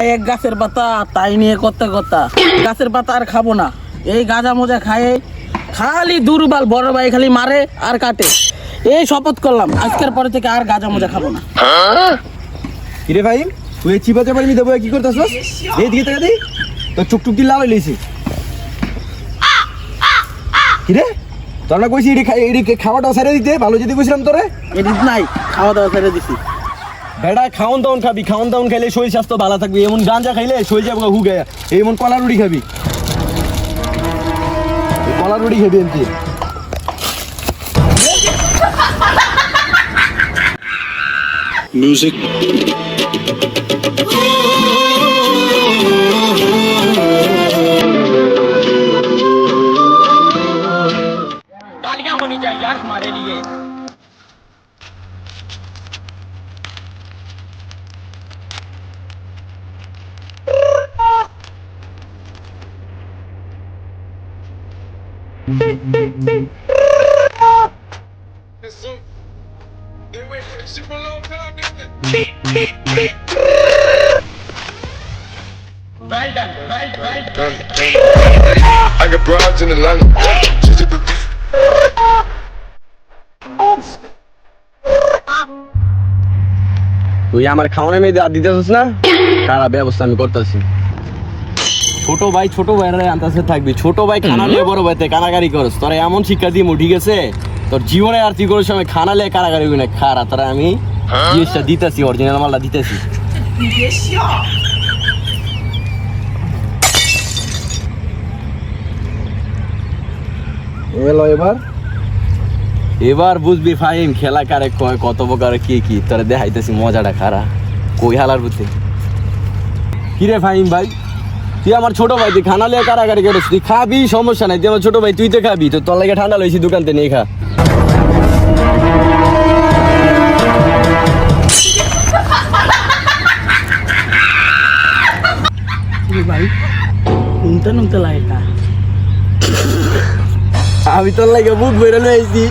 এক গাছের পাতা তাই নিয়ে করতে কথা গাছের পাতা আর খাব না। এই গাঁজা মোজা খায়ে খালি দুর্বল বড় ভাই খালি মারে আর কাটে। এই শপথ করলাম আজকের পরে থেকে আর গাঁজা মোজা খাব না। কিরে ভাই তুই চিপা চাপারি মি দেবো কি করতেছস এই দিকে তাকা দেই তোর চুক টুক দিয়ে লাল লইছি। কিরে? তোর কইছি এডি এডি খাওয়াটা সারে দিতে ভালো যদি কইছিলাম তোরে। এদিক নাই খাওয়া দাওয়া ছেড়ে দিছি। বেড়া খাওন দাউন খাবি খাওন দাউন খাইলে শরীর স্বাস্থ্য ভালো থাকবে এমন গাঞ্জা খাইলে শরীর যাবো হু গায়া এমন কলা রুটি খাবি এই কলা রুটি খাবি এমতি Music. तालियां होनी चाहिए यार हमारे लिए তুই আমার খাওয়ানোর মেয়েদের আর দিতেছিস না সারা ব্যবস্থা আমি করতেছি ছোট ভাই ছোট ভাইরা আন্তাসে থাকবি। ছোট ভাই খানা নিয়ে বড় ভাইতে কারাগারি করস। তোরা এমন শিক্ষা দিব ঠিক আছে তোর জীবনে আর তুই কোনো সময় খানা লিয়ে কারাগারি না। খারা তোরা আমি জিনিসটা দিতেছি অরিজিনাল মালটা দিতেছি। এলো এবার? এবার বুঝবি ফাহিম খেলা কারে কয় কত প্রকার কি কি? তোরা দেখাইতেছি মজাটা খারা। কই হালার বুঝতে কিরে ফাহিম ভাই? তুই আমার ছোট ভাই তুই খানা লিয়ে কারাগারি করিস তুই খাবি সমস্যা নাই। তুই আমার ছোট ভাই তুই তো খাবি তো তোর লাগে ঠান্ডা লইছি দোকান থেকে খা। भाई নুনতে নুনতে লাগে আমি তোর লাগে বেরো লইছি।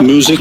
Music.